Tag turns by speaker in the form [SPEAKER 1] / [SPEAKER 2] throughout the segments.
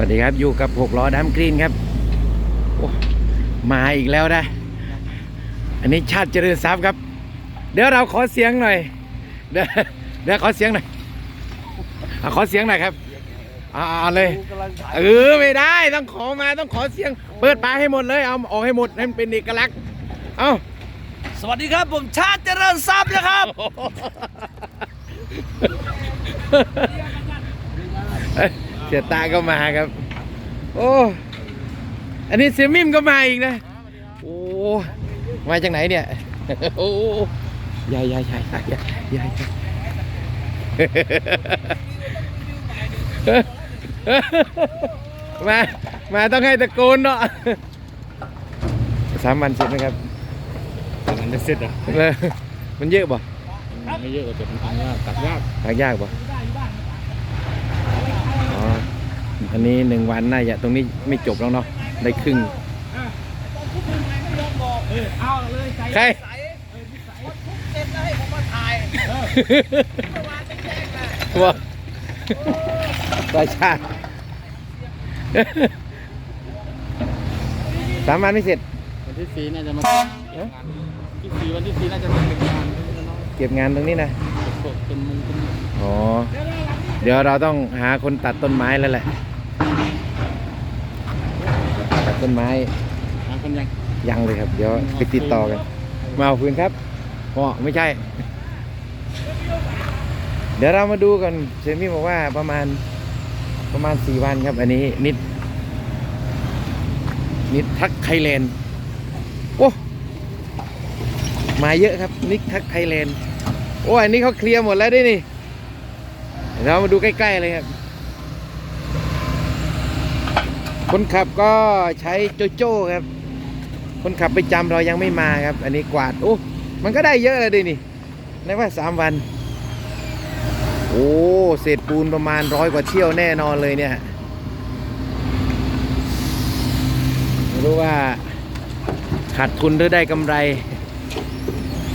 [SPEAKER 1] วัสดีครับอยู่กับหกล้อดัมกรีนครับโอ้มาอีกแล้วนะ อันนี้ชาติเจริญทรัพย์ครับ เดี๋ยวเราขอเสียงหน่อย เดี๋ยวเดี๋ยวขอเสียงหน่อยอะขอเสียงหน่อยครับอ่าเอาเลยเออไม่ได้ต้องขอมาต้องขอเสียง เปิดปากให้หมดเลยเอาออกให้หมดให้มันเป็นเอกลักษณ์เอา
[SPEAKER 2] สวัสดีครับผมชาติเจริญทรัพย์นะครับ
[SPEAKER 1] เอ้ยเสียตาก็มาครับ โอ้ อันนี้เสียมิมก็มาอีกนะ โอ้ มาจากไหนเนี่ย โอ้ยายยายยายยายยายยายมา มาต้องให้ตะโกนเนาะสามวันเสร็จไหมครับ
[SPEAKER 3] มันจะเสร็จอะ
[SPEAKER 1] เออมันเยอะป่ะ
[SPEAKER 3] ไม่เยอะแต่มันทำยากตัดยาก
[SPEAKER 1] หายากป่ะอ๋อ อันนี้หนึ่งวันน่าจะตรงนี้ไม่จบแล้วเนาะได้ครึ่ง
[SPEAKER 2] เอาเลยใส่
[SPEAKER 1] ใคร
[SPEAKER 2] ใส่เสร็จแล้วให้ผมมาถ่ายเมื่อวานจะแจ้งนะ
[SPEAKER 1] ว่าประชาสามวันไม่เสร็จ
[SPEAKER 3] วันที่สี่น่าจะมาที่สี่วันที่สี่น่าจะมาเป็นงาน
[SPEAKER 1] เก็บงานตรงนี้นะ
[SPEAKER 3] สดเป็นมุงเป็น
[SPEAKER 1] อ๋อเดี๋ยวเราต้องหาคนตัดต้นไม้แล้วแหละ ตัดต้นไม้
[SPEAKER 3] หาคนยัง
[SPEAKER 1] ยังเลยครับ เดี๋ยวไปติดต่อกัน มาเอาฟืนครับอ๋อไม่ใช่ เดี๋ยวเรามาดูกันเชมี่บอกว่าประมาณประมาณสี่วันครับ อันนี้นิด นิดทักไทยแลนด์โอ้มาเยอะครับนิกทักไทยแลนด์โอ้อันนี้เขาเคลียร์หมดแล้วด้วยนี่เรามาดูใกล้ ๆ เลยครับ คนขับก็ใช้โจโจ้ครับ คนขับไปจำเรายังไม่มาครับ อันนี้กวาดโอ้มันก็ได้เยอะเลยดินี่ในว่าสามวัน โอ้เศษปูนประมาณร้อยกว่าเที่ยวแน่นอนเลยเนี่ยไม่รู้ว่าขาดทุนหรือได้กำไร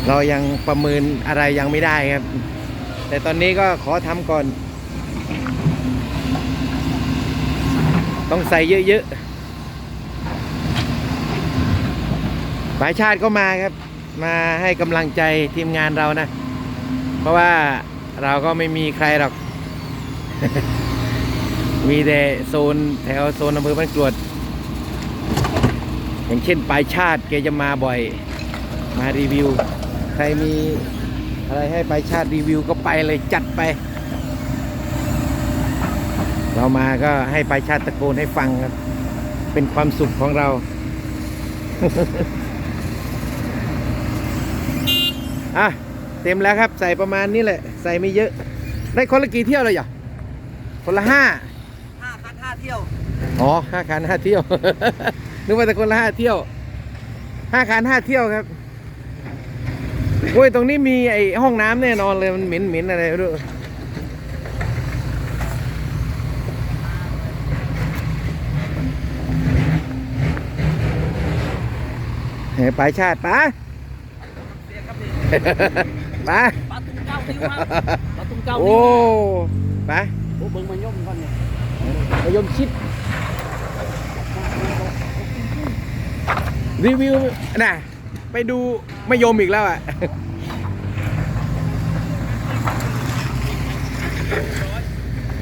[SPEAKER 1] เรายังประเมินอะไรยังไม่ได้ครับ แต่ตอนนี้ก็ขอทำก่อน ต้องใส่เยอะๆฝ่ายชาติก็มาครับ มาให้กำลังใจทีมงานเรานะ เพราะว่าเราก็ไม่มีใครหรอก มีแต่โซนแถวโซนอำเภอบ้านกรวด อย่างเช่นปลายชาติแกจะมาบ่อย มารีวิว ใครมีอะไรให้ปลายชาติรีวิวก็ไปเลยจัดไป เรามาก็ให้ปลายชาติตะโกนให้ฟังครับ เป็นความสุขของเรา อะ เต็มแล้วครับ ใส่ประมาณนี้แหละ ใส่ไม่เยอะ ได้คนละกี่เที่ยวเลยเหรอคนละห้า
[SPEAKER 2] ห้าคันห้าเที่ยว
[SPEAKER 1] อ๋อห้าคันห้าเที่ยว นึกว่าแต่คนละห้าเที่ยวห้าคันห้าเที่ยวครับโอ้ย ตรงนี้มีไอห้องน้ำแน่นอนเลย มันเหม็นเหม็นอะไรไม่รู้ เฮ้ยไปชาติป้า
[SPEAKER 2] เสียครับนี่
[SPEAKER 1] ป้า
[SPEAKER 2] ปลาตุ้งเก้านิ้วครับปลาตุ้งเก้า
[SPEAKER 1] โอ้
[SPEAKER 2] นิ้ว
[SPEAKER 1] ไป
[SPEAKER 2] โอ้เบิ่งมาย่อมก่อนเนี่ย
[SPEAKER 1] มายมชิดรีวิวน่ะไปดูมายมอีกแล้วอะ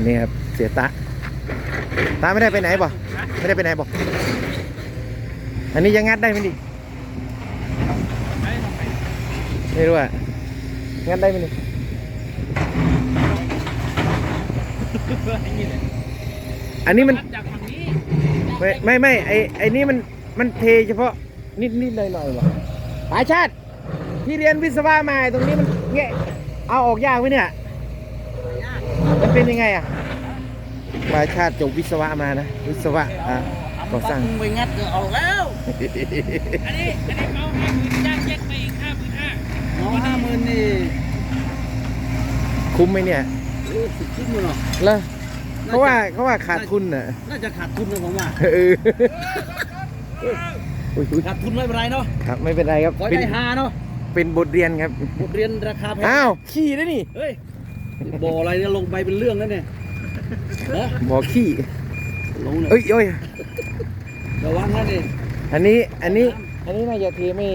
[SPEAKER 1] นี่ครับเสียตาตาไม่ได้ไปไหนบ่ไม่ได้ไปไหนบ่อันนี้ยังงัดได้ไหมดิ ไม่รู้อะงัดได้ไหมดิอันนี้มัน
[SPEAKER 2] จากฝั่งนี้
[SPEAKER 1] ไม่ไม่ไม่ไอไอนี่มันมันเทเฉพาะนิดนิดหน่อยหน่อยหรอปาชาติที่เรียนวิศวะมาตรงนี้มันเงี้ยเอาออกยากไหมเนี่ยมันเป็นยังไงอะปาชาติจบวิศวะมานะวิศวะอะก่อสร้าง
[SPEAKER 2] ปลตุ้ไปงัดก็เอาแล้ว
[SPEAKER 4] อันนี้อันนี้เขาห้าหมื่นจ้างเช็คไปอีก ห้าหมื่นห้า
[SPEAKER 2] เอาห้าหมื่นนี่
[SPEAKER 1] คุ้มไหมเนี่ย
[SPEAKER 2] โอ้สุดขึ้นเลยเนาะ
[SPEAKER 1] แล้วเขาว่าเขาว่าขาดทุนน่ะ
[SPEAKER 2] น่าจะขาดทุนนะผมว่า
[SPEAKER 1] เอออุ๊ยอุ๊ย
[SPEAKER 2] ขาดทุนไม่เป็นไรเนาะ
[SPEAKER 1] ครับไม่เป็นไรครับ
[SPEAKER 2] ขอให้
[SPEAKER 1] เป็น
[SPEAKER 2] ได้ฮาเนาะ
[SPEAKER 1] เป็นบทเรียนครับ
[SPEAKER 2] บทเรียนราคาแพง
[SPEAKER 1] อ้าวขี้ได้นี่
[SPEAKER 2] เฮ้ยบ่ออะไรเนี่ยลงไปเป็นเรื่องแล้วเนี่ยเนอะ
[SPEAKER 1] บอกขี้
[SPEAKER 2] โอ้ลงเลย
[SPEAKER 1] เอ้ยเอ้ย
[SPEAKER 2] ระวังนะดิ
[SPEAKER 1] อันนี้อันนี้อันนี้น่าจะเทไม่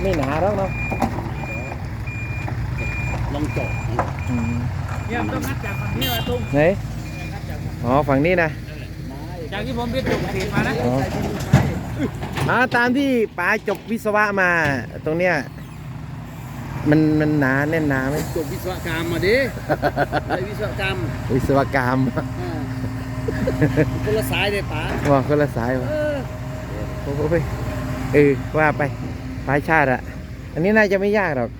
[SPEAKER 1] ไม่หนาแล้วเนาะ
[SPEAKER 2] ลองเจาะ
[SPEAKER 1] อืม
[SPEAKER 4] เนี่ยมันต้องงัดจากฝั่งนี้มาตุ้ง
[SPEAKER 1] ไหนอ๋อฝั่งนี้นะ
[SPEAKER 4] จากที่ผมเรียนจบเกษตรมานะ
[SPEAKER 1] อ๋ออ่าตามที่ป๋าจบวิศวะมา ตรงเนี้ยมันมันหนาแน่นหนาไหม
[SPEAKER 2] จบวิศวกรรมมาดิไอวิศวกรรม
[SPEAKER 1] วิศวกรรม
[SPEAKER 2] อ่าคนละสายเลยป๋า
[SPEAKER 1] ว่าคนละสายวะ
[SPEAKER 2] เออ
[SPEAKER 1] โอ้โหเฮ้ยเออว่าไปปลายชาติอะอันนี้น่าจะไม่ยากหรอก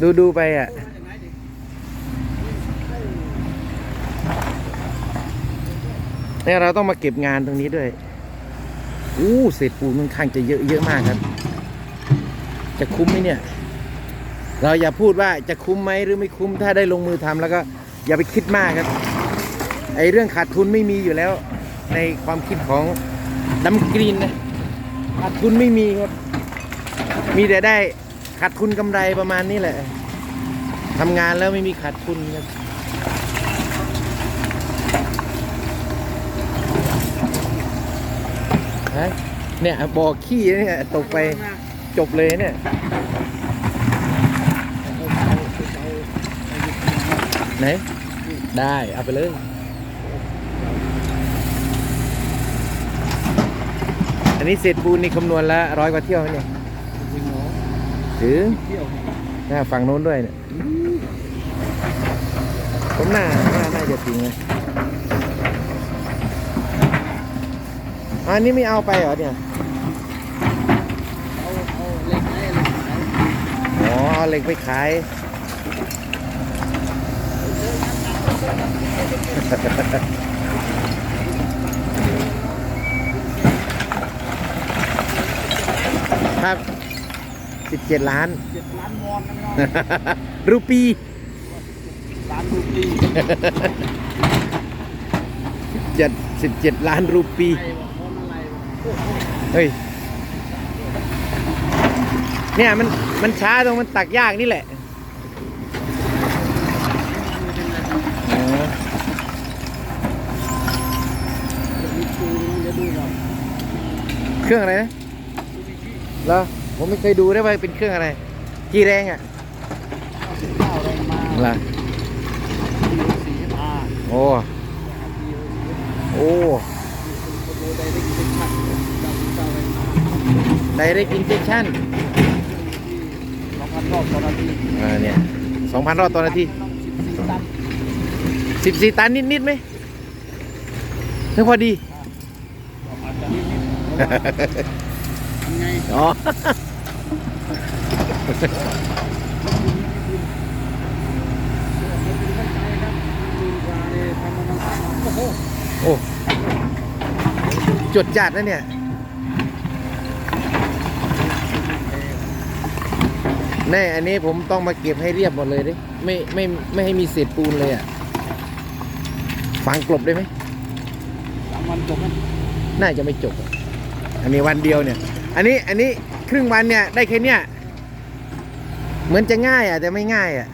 [SPEAKER 1] ดูดูไปอะ เนี่ยเราต้องมาเก็บงานตรงนี้ด้วย อู้เศษปูนค่อนข้างจะเยอะเยอะมากครับ จะคุ้มไหมเนี่ย เราอย่าพูดว่าจะคุ้มไหมหรือไม่คุ้มถ้าได้ลงมือทำแล้วก็อย่าไปคิดมากครับ ไอเรื่องขาดทุนไม่มีอยู่แล้ว ในความคิดของดัมกรีนนะขาดทุนไม่มีครับ มีแต่ได้ ขาดทุนกำไรประมาณนี้แหละทำงานแล้วไม่มีขาดทุนครับฮะเนี่ยบ่อขี้เนี่ยตกไปจบเลยเนี่ยไหน ได้เอาไปเลยอันนี้เศษปูนนี่คำนวณละร้อยกว่าเที่ยวมเนี่ย
[SPEAKER 2] จริง
[SPEAKER 1] ถึง
[SPEAKER 2] เที่ยวนี่
[SPEAKER 1] หน้าฝั่งโน้นด้วยเนี่ยผมหน้าหน้าน่าจะถึงเลยอันนี้ไม่เอาไปเหรอเนี่ย
[SPEAKER 2] เอาเอาเหล็กไอ้เหล็กไอ้
[SPEAKER 1] อ๋อเอาเหล็กไปขายครับ สิบเจ็ดล้าน
[SPEAKER 2] เจ็ดล้านวอนนะพี่น้อง
[SPEAKER 1] รูปี
[SPEAKER 2] ล้านรูปี
[SPEAKER 1] เจ็ดสิบเจ็ดล้านรูปี
[SPEAKER 2] ไอ้บอกวอนอะไรโอ้โห
[SPEAKER 1] เฮ้ย เนี่ยมันมันช้าตรงมันตักยากนี่แหละอ๋อ
[SPEAKER 2] มีปูนะเดี๋ยวดูก่อน
[SPEAKER 1] เครื่องอะไรนะเหรอ ผมไม่เคยดูได้ว่าเป็นเครื่องอะไร กี่แรงอะ
[SPEAKER 2] เก้าแรงมา
[SPEAKER 1] ล่ะ
[SPEAKER 2] สี่อา
[SPEAKER 1] โอ้ โอ้
[SPEAKER 2] โอ้ได้ได้กินชัดเก้าเก้าแรงมา
[SPEAKER 1] ไดเรกอินเจคชั่น
[SPEAKER 2] สองพันรอบต่อนาที
[SPEAKER 1] อ่าเนี่ยสองพันรอบต่อนาที
[SPEAKER 2] ต้องสิบสี่ตัน
[SPEAKER 1] สิบสี่ตันนิดๆไหมนึกพอดี
[SPEAKER 2] อาจจะนิดๆทำไง
[SPEAKER 1] อ๋อ โอ้จดจัดนะเนี่ยแน่อันนี้ผมต้องมาเก็บให้เรียบหมดเลยดิไม่ไม่ไม่ให้มีเศษปูนเลยอะฝังกลบได้ไหม
[SPEAKER 2] สามวันจบไหม
[SPEAKER 1] น่าจะไม่จบอะอันนี้วันเดียวเนี่ย อันนี้อันนี้ ครึ่งวันเนี่ย ได้แค่เนี้ยเหมือนจะง่ายอะแต่ไม่ง่ายอะ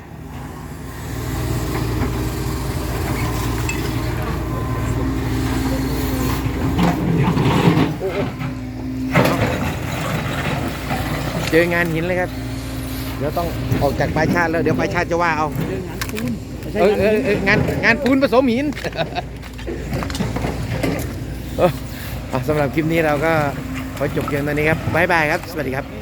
[SPEAKER 1] เจองานหินเลยครับ เดี๋ยวต้องออกจากปลายชาติแล้ว เดี๋ยวปลายชาติจะว่าเอา
[SPEAKER 2] เรื่องงานปูนไม่ใช่
[SPEAKER 1] เออเออเอองานงานปูนผสมหินเอออะสำหรับคลิปนี้เราก็ ขอจบเพียงเท่านี้ครับบ๊ายบายครับ สวัสดีครับ